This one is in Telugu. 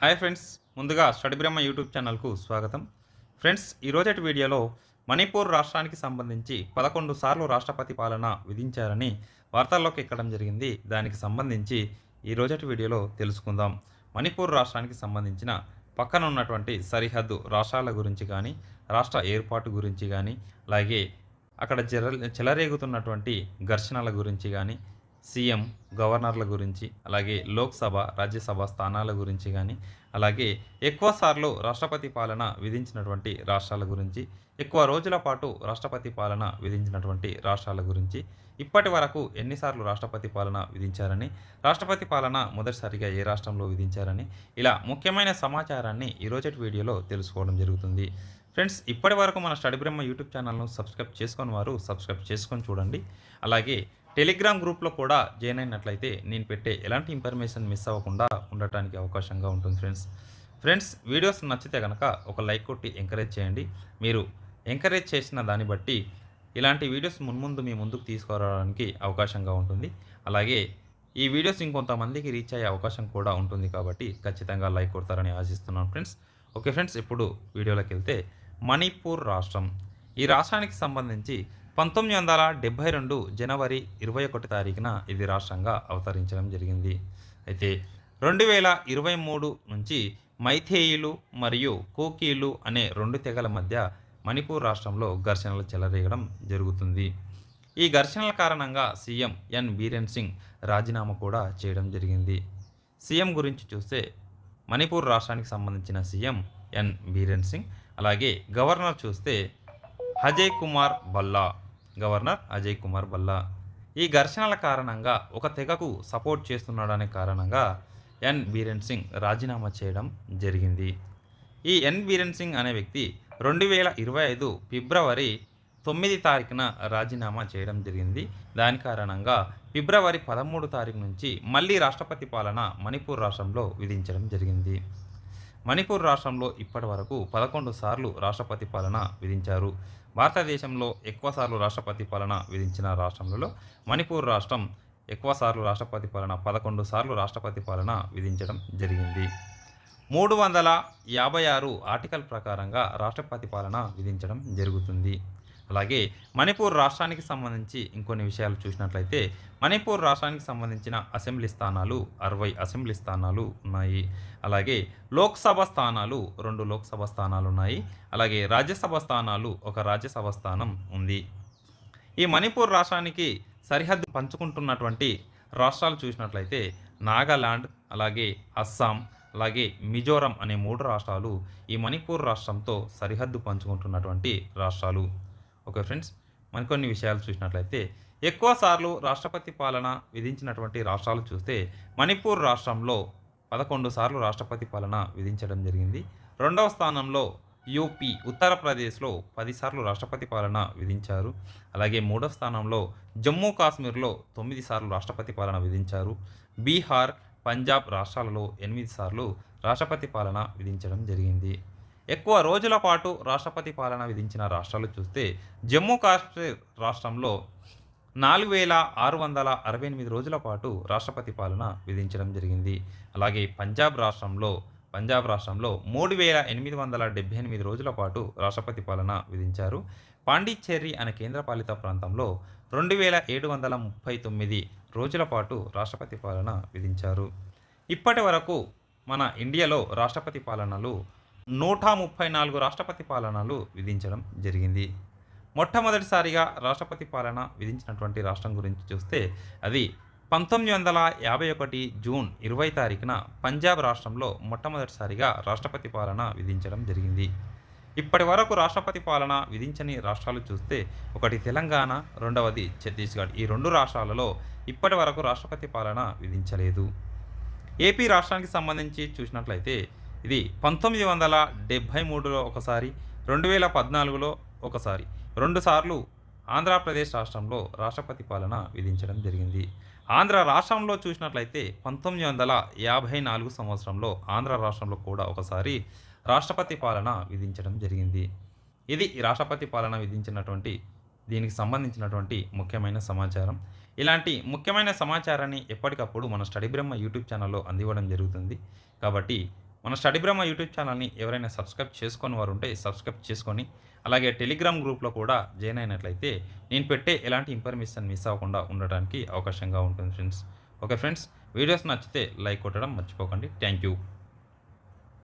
హాయ్ ఫ్రెండ్స్ ముందుగా స్టడీ బ్రహ్మ యూట్యూబ్ ఛానల్కు స్వాగతం. ఫ్రెండ్స్ ఈరోజటి వీడియోలో మణిపూర్ రాష్ట్రానికి సంబంధించి పదకొండు సార్లు రాష్ట్రపతి పాలన విధించారని వార్తల్లోకి ఎక్కడం జరిగింది. దానికి సంబంధించి ఈ రోజటి వీడియోలో తెలుసుకుందాం. మణిపూర్ రాష్ట్రానికి సంబంధించిన పక్కన ఉన్నటువంటి సరిహద్దు రాష్ట్రాల గురించి కానీ రాష్ట్ర ఏర్పాటు గురించి కానీ అలాగే అక్కడ చెర చెలరేగుతున్నటువంటి ఘర్షణల గురించి కానీ సీఎం గవర్నర్ల గురించి అలాగే లోక్సభ రాజ్యసభ స్థానాల గురించి కానీ అలాగే ఎక్కువ సార్లు రాష్ట్రపతి పాలన విధించినటువంటి రాష్ట్రాల గురించి ఎక్కువ రోజుల పాటు రాష్ట్రపతి పాలన విధించినటువంటి రాష్ట్రాల గురించి ఇప్పటి వరకు ఎన్నిసార్లు రాష్ట్రపతి పాలన విధించారని రాష్ట్రపతి పాలన మొదటిసారిగా ఏ రాష్ట్రంలో విధించారని ఇలా ముఖ్యమైన సమాచారాన్ని ఈరోజటి వీడియోలో తెలుసుకోవడం జరుగుతుంది. ఫ్రెండ్స్ ఇప్పటి వరకు మన స్టడీ బ్రహ్మ యూట్యూబ్ ఛానల్ను సబ్స్క్రైబ్ చేసుకొని వారు సబ్స్క్రైబ్ చేసుకొని చూడండి. అలాగే టెలిగ్రామ్ గ్రూప్లో కూడా జాయిన్ అయినట్లయితే నేను పెట్టే ఎలాంటి ఇన్ఫర్మేషన్ మిస్ అవ్వకుండా ఉండటానికి అవకాశంగా ఉంటుంది ఫ్రెండ్స్. ఫ్రెండ్స్ వీడియోస్ నచ్చితే కనుక ఒక లైక్ కొట్టి ఎంకరేజ్ చేయండి. మీరు ఎంకరేజ్ చేసిన దాన్ని బట్టి ఇలాంటి వీడియోస్ మున్ముందు మీ ముందుకు తీసుకురావడానికి అవకాశంగా ఉంటుంది. అలాగే ఈ వీడియోస్ ఇంకొంతమందికి రీచ్ అయ్యే అవకాశం కూడా ఉంటుంది కాబట్టి ఖచ్చితంగా లైక్ కొడతారని ఆశిస్తున్నాను ఫ్రెండ్స్. ఓకే ఫ్రెండ్స్ ఇప్పుడు వీడియోలోకి వెళ్తే మణిపూర్ రాష్ట్రం. ఈ రాష్ట్రానికి సంబంధించి పంతొమ్మిది వందల డెబ్భై రెండు జనవరి ఇరవై ఒకటి తారీఖున ఇది రాష్ట్రంగా అవతరించడం జరిగింది. అయితే రెండు వేల ఇరవై మూడు నుంచి మైథేయులు మరియు కోకీలు అనే రెండు తెగల మధ్య మణిపూర్ రాష్ట్రంలో ఘర్షణలు చెలరేగడం జరుగుతుంది. ఈ ఘర్షణల కారణంగా సీఎం ఎన్ బీరెన్ సింగ్ రాజీనామా కూడా చేయడం జరిగింది. సీఎం గురించి చూస్తే మణిపూర్ రాష్ట్రానికి సంబంధించిన సీఎం ఎన్ బీరెన్ సింగ్ అలాగే గవర్నర్ చూస్తే అజయ్ కుమార్ బల్లా గవర్నర్ అజయ్ కుమార్ బల్లా. ఈ ఘర్షణల కారణంగా ఒక తెగకు సపోర్ట్ చేస్తున్నాడనే కారణంగా ఎన్ బీరెన్ సింగ్ రాజీనామా చేయడం జరిగింది. ఈ ఎన్ బీరెన్ సింగ్ అనే వ్యక్తి రెండు వేల ఇరవై ఐదు ఫిబ్రవరి తొమ్మిది తారీఖున రాజీనామా చేయడం జరిగింది. దాని కారణంగా ఫిబ్రవరి పదమూడు తారీఖు నుంచి మళ్ళీ రాష్ట్రపతి పాలన మణిపూర్ రాష్ట్రంలో విధించడం జరిగింది. మణిపూర్ రాష్ట్రంలో ఇప్పటి వరకు పదకొండు సార్లు రాష్ట్రపతి పాలన విధించారు. భారతదేశంలో ఎక్కువ సార్లు రాష్ట్రపతి పాలన విధించిన రాష్ట్రంలో మణిపూర్ రాష్ట్రం ఎక్కువ సార్లు రాష్ట్రపతి పాలన పదకొండు సార్లు రాష్ట్రపతి పాలన విధించడం జరిగింది. మూడు వందల యాభై ఆరు ఆర్టికల్ ప్రకారంగా రాష్ట్రపతి పాలన విధించడం జరుగుతుంది. అలాగే మణిపూర్ రాష్ట్రానికి సంబంధించి ఇంకొన్ని విషయాలు చూసినట్లయితే మణిపూర్ రాష్ట్రానికి సంబంధించిన అసెంబ్లీ స్థానాలు అరవై అసెంబ్లీ స్థానాలు ఉన్నాయి. అలాగే లోక్సభ స్థానాలు రెండు లోక్సభ స్థానాలు ఉన్నాయి. అలాగే రాజ్యసభ స్థానాలు ఒక రాజ్యసభ స్థానం ఉంది. ఈ మణిపూర్ రాష్ట్రానికి సరిహద్దు పంచుకుంటున్నటువంటి రాష్ట్రాలు చూసినట్లయితే నాగాలాండ్ అలాగే అస్సాం అలాగే మిజోరం అనే మూడు రాష్ట్రాలు ఈ మణిపూర్ రాష్ట్రంతో సరిహద్దు పంచుకుంటున్నటువంటి రాష్ట్రాలు. ఓకే ఫ్రెండ్స్ మరికొన్ని విషయాలు చూసినట్లయితే ఎక్కువ సార్లు రాష్ట్రపతి పాలన విధించినటువంటి రాష్ట్రాలు చూస్తే మణిపూర్ రాష్ట్రంలో పదకొండు సార్లు రాష్ట్రపతి పాలన విధించడం జరిగింది. రెండవ స్థానంలో యూపీ ఉత్తరప్రదేశ్లో పదిసార్లు రాష్ట్రపతి పాలన విధించారు. అలాగే మూడవ స్థానంలో జమ్మూ కాశ్మీర్లో తొమ్మిది సార్లు రాష్ట్రపతి పాలన విధించారు. బీహార్ పంజాబ్ రాష్ట్రాలలో ఎనిమిది సార్లు రాష్ట్రపతి పాలన విధించడం జరిగింది. ఎక్కువ రోజుల పాటు రాష్ట్రపతి పాలన విధించిన రాష్ట్రాలు చూస్తే జమ్మూ కాశ్మీర్ రాష్ట్రంలో నాలుగు వేల ఆరు వందల అరవై ఎనిమిది రోజుల పాటు రాష్ట్రపతి పాలన విధించడం జరిగింది. అలాగే పంజాబ్ రాష్ట్రంలో పంజాబ్ రాష్ట్రంలో మూడు వేల ఎనిమిది వందల డెబ్బై ఎనిమిది రోజుల పాటు రాష్ట్రపతి పాలన విధించారు. పాండిచ్చేరి అనే కేంద్రపాలిత ప్రాంతంలో రెండు వేల ఏడు వందల ముప్పై తొమ్మిది రోజుల పాటు రాష్ట్రపతి పాలన విధించారు. ఇప్పటి వరకు మన ఇండియాలో రాష్ట్రపతి పాలనలు నూట ముప్పై నాలుగు రాష్ట్రపతి పాలనలు విధించడం జరిగింది. మొట్టమొదటిసారిగా రాష్ట్రపతి పాలన విధించినటువంటి రాష్ట్రం గురించి చూస్తే అది పంతొమ్మిది వందల యాభై ఒకటి జూన్ ఇరవై తారీఖున పంజాబ్ రాష్ట్రంలో మొట్టమొదటిసారిగా రాష్ట్రపతి పాలన విధించడం జరిగింది. ఇప్పటి వరకు రాష్ట్రపతి పాలన విధించని రాష్ట్రాలు చూస్తే ఒకటి తెలంగాణ రెండవది ఛత్తీస్గఢ్. ఈ రెండు రాష్ట్రాలలో ఇప్పటి వరకు రాష్ట్రపతి పాలన విధించలేదు. ఏపీ రాష్ట్రానికి సంబంధించి చూసినట్లయితే ఇది పంతొమ్మిది వందల డెబ్భై మూడులో ఒకసారి రెండు వేల పద్నాలుగులో ఒకసారి. రెండుసార్లు ఆంధ్రప్రదేశ్ రాష్ట్రంలో రాష్ట్రపతి పాలన విధించడం జరిగింది. ఆంధ్ర రాష్ట్రంలో చూసినట్లయితే పంతొమ్మిది వందల యాభై నాలుగు సంవత్సరంలో ఆంధ్ర రాష్ట్రంలో కూడా ఒకసారి రాష్ట్రపతి పాలన విధించడం జరిగింది. ఇది రాష్ట్రపతి పాలన విధించినటువంటి దీనికి సంబంధించినటువంటి ముఖ్యమైన సమాచారం. ఇలాంటి ముఖ్యమైన సమాచారాన్ని ఎప్పటికప్పుడు మన స్టడీ బ్రహ్మ యూట్యూబ్ ఛానల్లో అందివ్వడం జరుగుతుంది. కాబట్టి మన స్టడీ బ్రహ్మ యూట్యూబ్ ఛానల్ని ఎవరైనా సబ్స్క్రైబ్ చేసుకొని వారు ఉంటే సబ్స్క్రైబ్ చేసుకొని అలాగే టెలిగ్రామ్ గ్రూప్లో కూడా జాయిన్ అయినట్లయితే నేను పెట్టే ఎలాంటి ఇన్ఫర్మేషన్ మిస్ అవ్వకుండా ఉండడానికి అవకాశంగా ఉంటుంది ఫ్రెండ్స్. ఓకే ఫ్రెండ్స్ వీడియోస్ నచ్చితే లైక్ కొట్టడం మర్చిపోకండి. Thank you.